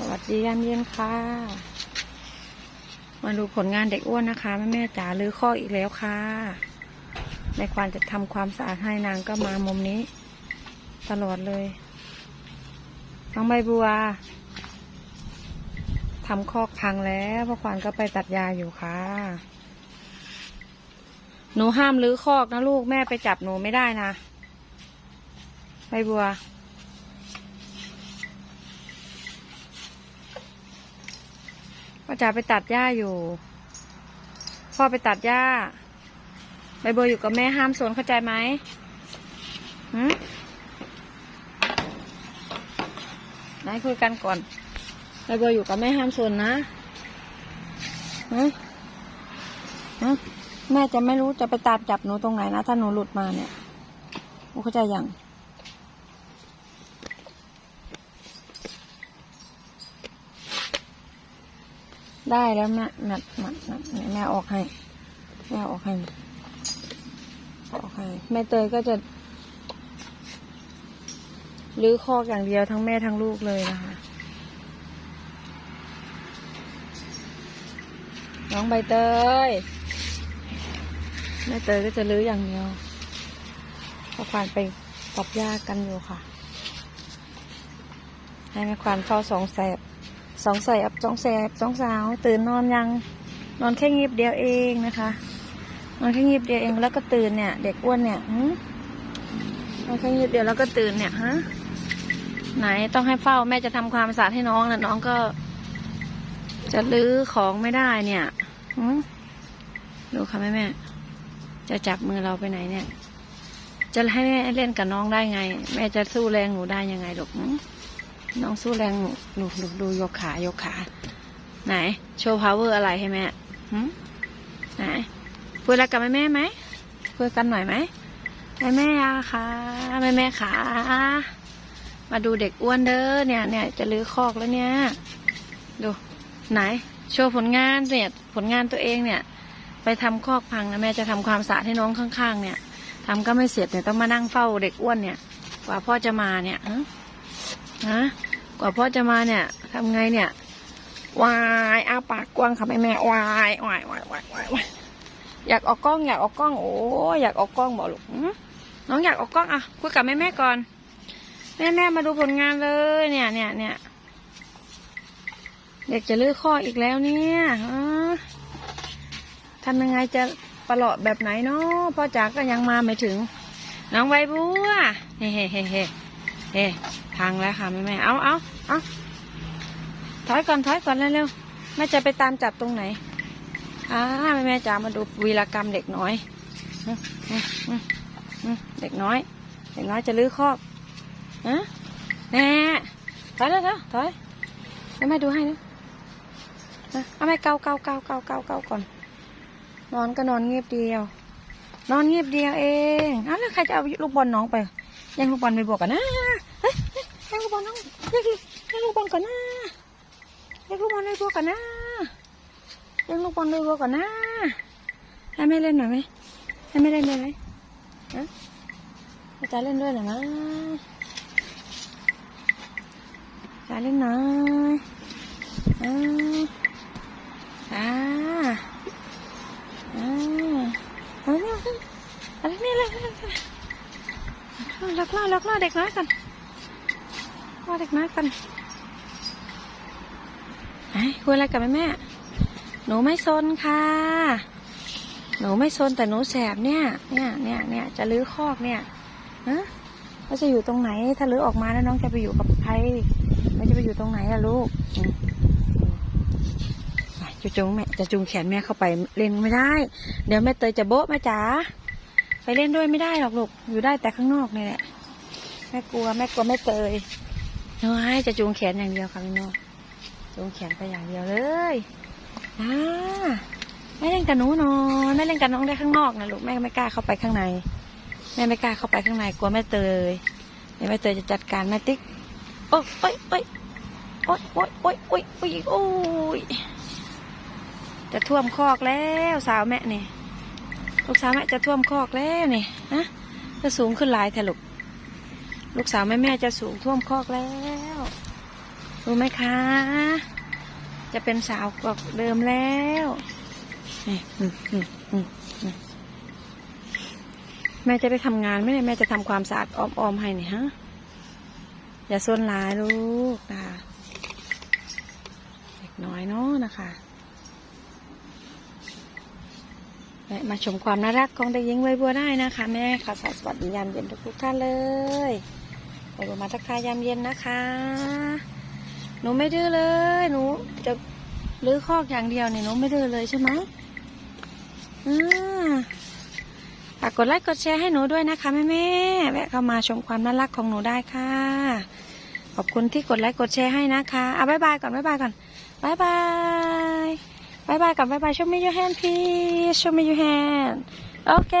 สวัสดียามเย็นค่ะ มาดูผลงานเด็กอ้วนนะคะ แม่แม่จ๋าลือข้ออีกแล้วค่ะในควานจะทำความสะอาดให้นางก็มามุมนี้ ตลอดเลยน้องใบบัวทำคอกพังแล้วพราะควานก็ไปตัดยาอยู่ค่ะ หนูห้ามลื้อคอกนะลูกแม่ไปจับหนูไม่ได้นะใบบัว พ่อ จ๋าไปตัดหญ้าอยู่ พ่อไปตัดหญ้า ใบบัวอยู่กับแม่ห้ามสวนเข้าใจไหมหืมไหนคุยกันก่อนใบบัวอยู่กับแม่ห้ามสวนนะฮะฮะแม่จะไม่รู้จะไปตามจับหนูตรงไหนนะ ถ้าหนูหลุดมาเนี่ยหนูเข้าใจยัง ได้แล้วแม่แม่แม่แม่แม่ออกให้แม่ออกให้ออกให้แม่เตยก็จะรื้อคอกอย่างเดียวทั้งแม่ทั้งลูกเลยนะคะ น้องใบเตย แม่เตยก็จะรื้ออย่างเดียวพอควานไปตัดหญ้ากันอยู่ค่ะ ให้แม่ควานเฝ้าสองแสบ สองแสบสองแสบสองสาว ตื่นนอนยังนอนแค่งีบเดียวเองนะคะ นอนแค่งีบเดียวเองแล้วก็ตื่นเนี่ย เด็กอ้วนเนี่ยหึนอนแค่งีบเดียวแล้วก็ตื่นเนี่ยฮะไหนต้องให้เฝ้าแม่จะทำความสะอาดให้น้องนะน้องก็ จะลื้อของไม่ได้เนี่ยหึดูค่ะแม่แม่ จะจับมือเราไปไหนเนี่ย จะให้แม่เล่นกับน้องได้ไง แม่จะสู้แรงหนูได้ยังไงหรอก น้องสู้แรงหนูหนูดูดูยกขายกขา ไหน โชว์พาวเวอร์อะไรให้แม่หืมไหนพูดอะไรกับแม่แม่ไหมพูดกันหน่อยไหมแม่แม่ค่ะแม่แม่ขามาดูเด็กอ้วนเด้อเนี่ยเนี่ยจะลื้อคอกแล้วเนี่ย ดูไหน โชว์ผลงานเนี่ยผลงานตัวเองเนี่ย ไปทำคอกพังนะแม่จะทำความสะอาดให้น้องข้างๆ เนี่ยทำก็ไม่เสร็จเนี่ยต้องมานั่งเฝ้าเด็กอ้วนเนี่ย กว่าพ่อจะมาเนี่ยฮะฮะ กว่าพ่อจะมาเนี่ยทำไงเนี่ยวายอ้าปากกว้างค่ะแม่แม่วายวายวายวายวายอยากออกกล้องอยากออกกล้องโอ้อยากออกกล้องบอกลูกน้องอยากออกกล้องอะคุยกับแม่แม่ก่อน แม่แม่มาดูผลงานเลยเนี่ยเนี่ยเนี่ยเด็กจะลื้อข้ออีกแล้วเนี่ยทำยังไงจะประหลอดแบบไหนเนาะพ่อจ๋าก็ยังมาไม่ถึง น้องใบบัวเฮ้เฮ้เฮ้ เฮ้พังแล้วค่ะแม่แม่เอาเอาเอาถอยก่อนถอยก่อนเร็วๆแม่จะไปตามจับตรงไหนอ่าแม่แม่จ๋ามาดูวีรกรรมเด็กน้อยเด็กน้อย เด็กน้อยจะลื้อคอกฮะแน่ถอยแล้วเถอะถอยแม่แม่ดูให้นะนะเอาแม่เกาเกาเกาเกาเกาเกาก่อน นอนก็นอนเงียบเดียว นอนเงียบเดียวเองอ้าวแล้วใครจะเอาลูกบอลน้องไป ยังลูกบอลไปบวกกันนะยเฮ้ยเรียกลูกบอลน้องเรียกเรียกลูกบอลก่อนนะเรียกลูกบอลเลยบัวก่อนนะเรียกลูกบอลเลยบัวก่อนนะให้แม่เล่นหน่อยไหมให้แม่เล่นด้วยไหมฮะอาจารย์เล่นด้วยหน่อยนะอาจารย์เล่นหน่อยอ่าอ่าอ่าเอาเนี่ยอะไรเนี่ยอะไรเนี่ยอะไร ลักล่อลักล่อเด็กน้อยกันล่อเด็กน้อยกันไอ้คุยอะไรกับแม่แม่ หนูไม่ซนค่ะ หนูไม่ซนแต่หนูแสบเนี่ย เนี่ยเนี่ยเนี่ยจะลื้อคอกเนี่ยฮะแล้วจะอยู่ตรงไหน ถ้าลื้อออกมาแล้วน้องจะไปอยู่กับใครไม่จะไปอยู่ตรงไหนล่ะลูกจะจูงแม่จะจูงแขนแม่เข้าไปเล่นไม่ได้ เดี๋ยวแม่เตยจะโบ๊ะแม่จ๋า ไปเล่นด้วยไม่ได้หรอกลูก อยู่ได้แต่ข้างนอกนี่แหละ แม่กลัวแม่กลัวแม่เตยน้อยจะจูงแขนอย่างเดียวค่ะพี่น้องจูงแขนไปอย่างเดียวเลยอ่าแม่เล่นกับหนูนอยแม่เล่นกับน้องได้ข้างนอกนะลูกแม่ไม่กล้าเข้าไปข้างใน แม่ไม่กล้าเข้าไปข้างในกลัวแม่เตยเดี๋ยวแม่เตยจะจัดการแม่ติ๊กโอ๊ยโอ๊ยโอ๊ยโอ๊ยโอ๊ยโอ๊ยโอ๊ยโอ๊ยจะท่วมคอกแล้วสาวแม่เนี่ย ลูกสาวแม่จะท่วมคอกแล้วนี่ฮะจะสูงขึ้นหลายแถลูกลูกสาวแม่แม่จะสูงท่วมคอกแล้วรู้ไหมคะ จะเป็นสาวกว่าเดิมแล้วนี่แม่จะได้ทำงานไหมเนี่ยแม่จะทำความสะอาดอ้อมๆให้นี่ฮะอย่าซนหลายลูกนะเด็กน้อยเนาะนะคะ แวะมาชมความน่ารักของเด็กหญิงใบบัวได้นะคะ แม่ค่ะสวัสดียามเย็นทุกท่านเลยใบบัวมาทักทายยามเย็นนะคะ หนูไม่ดื้อเลย หนูจะลื้อคอกอย่างเดียวเนี่ยหนูไม่ดื้อเลยใช่ไหมอ่าฝากกดไลค์กดแชร์ให้หนูด้วยนะคะแม่แม่แวะเข้ามาชมความน่ารักของหนูได้ค่ะ ขอบคุณที่กดไลค์กดแชร์ให้นะคะอะบายบายก่อนบายบายก่อนบายบาย บายบายก่อนบายบาย show me your hand please show me your hand โอเค